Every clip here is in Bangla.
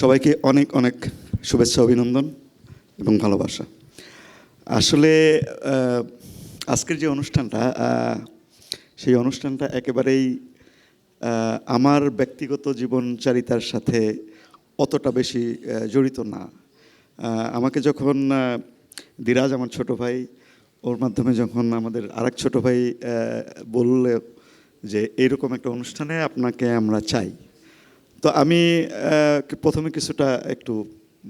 সবাইকে অনেক অনেক শুভেচ্ছা, অভিনন্দন এবং ভালোবাসা। আসলে আজকের যে অনুষ্ঠানটা সেই অনুষ্ঠানটা একেবারেই আমার ব্যক্তিগত জীবনচারিতার সাথে অতটা বেশি জড়িত না। আমাকে যখন দিরাজ আমার ছোট ভাই, ওর মাধ্যমে যখন আমাদের আরেক ছোট ভাই বললে যে এইরকম একটা অনুষ্ঠানে আপনাকে আমরা চাই। তো আমি প্রথমে কিছুটা একটু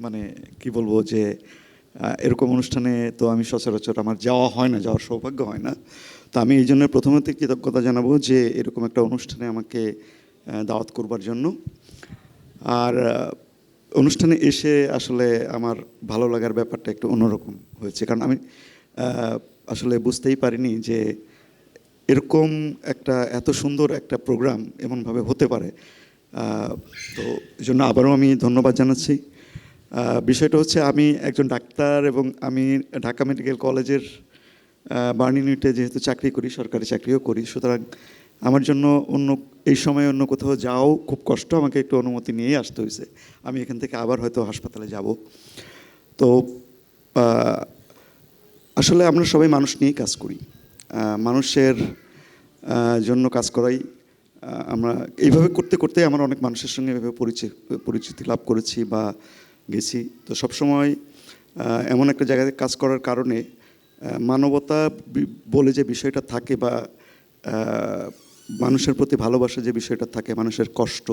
মানে কি বলব যে এরকম অনুষ্ঠানে তো আমি সচরাচর আমার যাওয়া হয় না, যাওয়ার সৌভাগ্য হয় না। তো আমি এই জন্য প্রথমত কৃতজ্ঞতা জানাব যে, এরকম একটা অনুষ্ঠানে আমাকে দাওয়াত করবার জন্য। আর অনুষ্ঠানে এসে আসলে আমার ভালো লাগার ব্যাপারটা একটু অন্যরকম হয়েছে। কারণ আমি আসলে বুঝতেই পারিনি যে, এরকম একটা, এত সুন্দর একটা প্রোগ্রাম এমনভাবে হতে পারে। তো এই জন্য আবারও আমি ধন্যবাদ জানাচ্ছি। বিষয়টা হচ্ছে আমি একজন ডাক্তার এবং আমি ঢাকা মেডিকেল কলেজের বার্ন যেহেতু চাকরি করি, সরকারি চাকরিও করি, সুতরাং আমার জন্য অন্য, এই সময় অন্য কোথাও যাও খুব কষ্ট, আমাকে একটু অনুমতি নিয়েই আসতে হয়েছে। আমি এখান থেকে আবার হয়তো হাসপাতালে যাব। তো আসলে আমরা সবাই মানুষ নিয়েই কাজ করি। মানুষের জন্য কাজ করাই আমরা এইভাবে করতে করতে আমার অনেক মানুষের সঙ্গে এভাবে পরিচয়, পরিচিতি লাভ করেছি বা গেছি। তো সবসময় এমন একটা জায়গায় কাজ করার কারণে মানবতা বলে যে বিষয়টা থাকে বা মানুষের প্রতি ভালোবাসা যে বিষয়টা থাকে, মানুষের কষ্ট,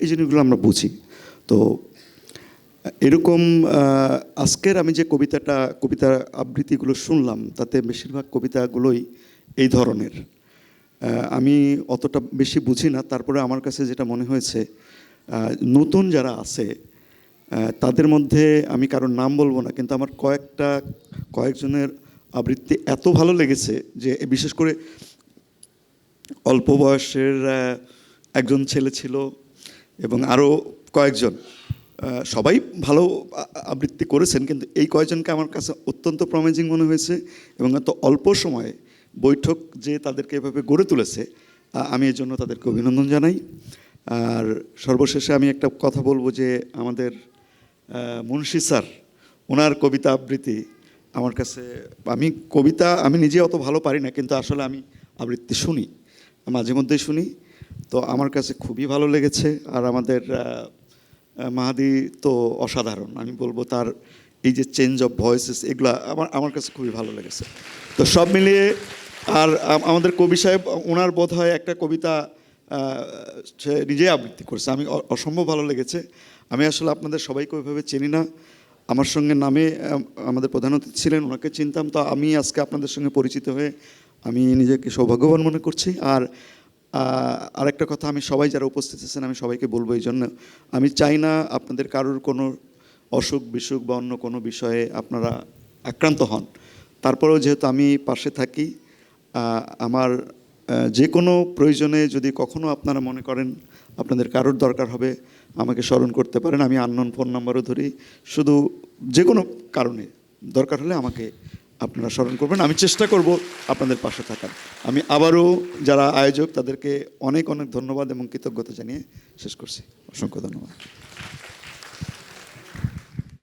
এই জিনিসগুলো আমরা বুঝি। তো, এরকম আজকের আমি যে কবিতাটা কবিতা আবৃত্তিগুলো শুনলাম, তাতে বেশিরভাগ কবিতাগুলোই এই ধরনের। আমি অতটা বেশি বুঝি না। তারপরে আমার কাছে যেটা মনে হয়েছে নতুন যারা আছে তাদের মধ্যে আমি কারোর নাম বলব না, কিন্তু আমার কয়েকটা, কয়েকজনের আবৃত্তি এত ভালো লেগেছে যে, বিশেষ করে অল্প বয়সের একজন ছেলে ছিল এবং আরও কয়েকজন সবাই ভালো আবৃত্তি করেছেন, কিন্তু এই কয়েকজনকে আমার কাছে অত্যন্ত প্রমেজিং মনে হয়েছে এবং এত অল্প সময়ে বৈঠক যে তাদেরকে এভাবে গড়ে তুলেছে আমি এর জন্য তাদেরকে অভিনন্দন জানাই। আর সর্বশেষে আমি একটা কথা বলব যে আমাদের মুন্সি স্যার, ওনার কবিতা আবৃত্তি আমার কাছে, আমি কবিতা আমি নিজে অত ভালো পারি না, কিন্তু আসলে আমি আবৃত্তি শুনি, মাঝে মধ্যেই শুনি। তো আমার কাছে খুবই ভালো লেগেছে, আর আমাদের মাহাদি তো অসাধারণ, আমি বলব তার এই যে চেঞ্জ অফ ভয়েসেস এগুলো আমার আমার কাছে খুবই ভালো লেগেছে। তো সব মিলিয়ে আর আমাদের কবি সাহেব ওনার বোধ হয় একটা কবিতা সে নিজেই আবৃত্তি করছে। আমি অসম্ভব ভালো লেগেছে। আমি আসলে আপনাদের সবাইকে ওইভাবে চিনি না। আমার সঙ্গে নামে আমাদের প্রধান অতিথি ছিলেন, ওনাকে চিনতাম। তো আমি আজকে আপনাদের সঙ্গে পরিচিত হয়ে আমি নিজেকে সৌভাগ্যবান মনে করছি। আর আরেকটা কথা, আমি সবাই যারা উপস্থিত আছেন, আমি সবাইকে বলব এই জন্য। আমি চাই না আপনাদের কারোর কোনো অসুখ, বিসুখ বা অন্য কোনো বিষয়ে আপনারা আক্রান্ত হন। তারপরেও যেহেতু আমি পাশে থাকি আমার যে কোনো প্রয়োজনে যদি কখনো আপনারা মনে করেন আপনাদের কারোর দরকার হবে, আমাকে স্মরণ করতে পারেন। আমি আননোন ফোন নাম্বারও ধরি। শুধু যে কোনো কারণে দরকার হলে আমাকে আপনারা স্মরণ করবেন। আমি চেষ্টা করব আপনাদের পাশে থাকার। আমি আবারও যারা আয়োজক, তাদেরকে অনেক অনেক ধন্যবাদ এবং কৃতজ্ঞতা জানিয়ে শেষ করছি। অসংখ্য ধন্যবাদ।